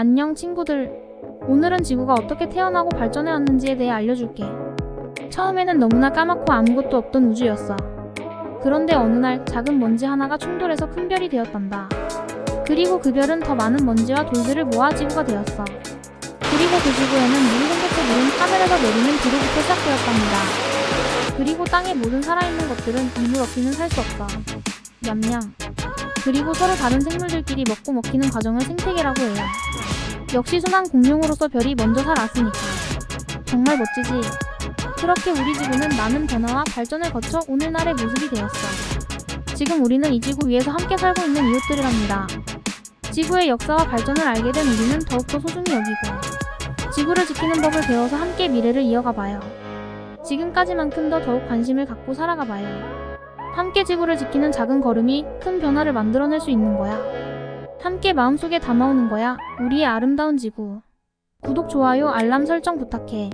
안녕 친구들. 오늘은 지구가 어떻게 태어나고 발전해왔는지에 대해 알려줄게. 처음에는 너무나 까맣고 아무것도 없던 우주였어. 그런데 어느 날 작은 먼지 하나가 충돌해서 큰 별이 되었단다. 그리고 그 별은 더 많은 먼지와 돌들을 모아 지구가 되었어. 그리고 그 지구에는 물이 생겼고 물은 하늘에서 내리는 비로부터 시작되었답니다. 그리고 땅의 모든 살아있는 것들은 이물 없이는 살 수 없어. 냠냠. 그리고 서로 다른 생물들끼리 먹고 먹히는 과정을 생태계라고 해요. 역시 순환 공룡으로서 별이 먼저 살았으니까. 정말 멋지지? 그렇게 우리 지구는 많은 변화와 발전을 거쳐 오늘날의 모습이 되었어. 지금 우리는 이 지구 위에서 함께 살고 있는 이웃들이랍니다. 지구의 역사와 발전을 알게 된 우리는 더욱더 소중히 여기고, 지구를 지키는 법을 배워서 함께 미래를 이어가 봐요. 지금까지만큼 더 더욱 관심을 갖고 살아가 봐요. 함께 지구를 지키는 작은 걸음이 큰 변화를 만들어낼 수 있는 거야. 함께 마음속에 담아오는 거야. 우리의 아름다운 지구. 구독, 좋아요, 알람 설정 부탁해.